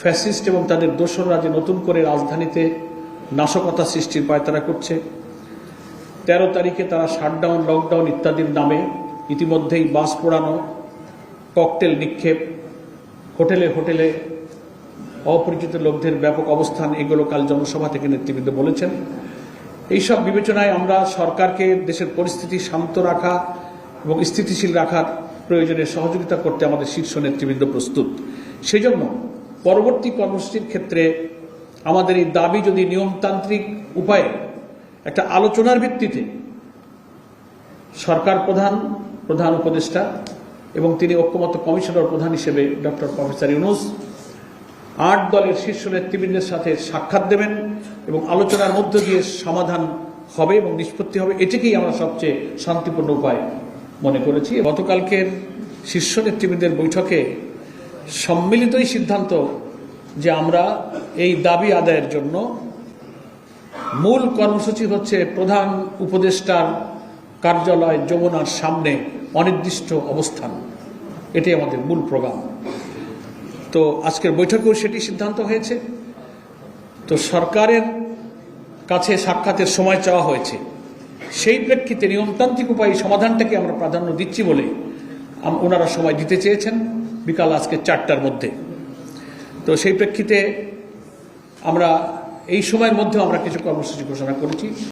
Fascist এবং তাদের দোসররা যে নতুন করে রাজধানীতে নাশকতা সৃষ্টির পায়তারা করছে। তেরো তারিখে তারা শাটডাউন, লকডাউন ইত্যাদির নামে ইতিমধ্যেই বাস পোড়ানো, ককটেল নিক্ষেপ, হোটেলে হোটেলে অপরিচিত লোকদের ব্যাপক অবস্থান, এগুলো কাল জনসভা থেকে নেতৃবৃন্দ বলেছেন। এইসব বিবেচনায় আমরা সরকারকে দেশের পরিস্থিতি শান্ত রাখা এবং স্থিতিশীল রাখার প্রয়োজনে সহযোগিতা করতে আমাদের শীর্ষ নেতৃবৃন্দ প্রস্তুত। সেই জন্য পরবর্তী কর্মসূচির ক্ষেত্রে আমাদের এই দাবি যদি নিয়মতান্ত্রিক উপায়ে একটা আলোচনার ভিত্তিতে সরকার প্রধান প্রধান উপদেষ্টা এবং তিনি ঐক্যমত্য কমিশনার প্রধান হিসেবে ডক্টর প্রফেসর ইউনুস আট দলের শীর্ষ নেতৃবৃন্দের সাথে সাক্ষাৎ দেবেন এবং আলোচনার মধ্য দিয়ে সমাধান হবে এবং নিষ্পত্তি হবে, এটিকেই আমরা সবচেয়ে শান্তিপূর্ণ উপায় মনে করেছি। গতকালকের শীর্ষ নেতৃবৃন্দের বৈঠকে সম্মিলিতই সিদ্ধান্ত যে আমরা এই দাবি আদায়ের জন্য মূল কর্মসূচি হচ্ছে প্রধান উপদেষ্টার কার্যালয় যমুনার সামনে অনির্দিষ্ট অবস্থান। এটি আমাদের মূল প্রোগ্রাম। তো আজকের বৈঠকেও সেটি সিদ্ধান্ত হয়েছে। তো সরকারের কাছে সাক্ষাতের সময় চাওয়া হয়েছে। সেই প্রেক্ষিতে নিয়মতান্ত্রিক উপায়ে সমাধানটাকে আমরা প্রাধান্য দিচ্ছি বলে ওনারা সময় দিতে চেয়েছেন। বিকাল আজকে চারটার মধ্যে। তো সেই প্রেক্ষিতে আমরা এই সময়ের মধ্যেও আমরা কিছু কর্মসূচি ঘোষণা করেছি।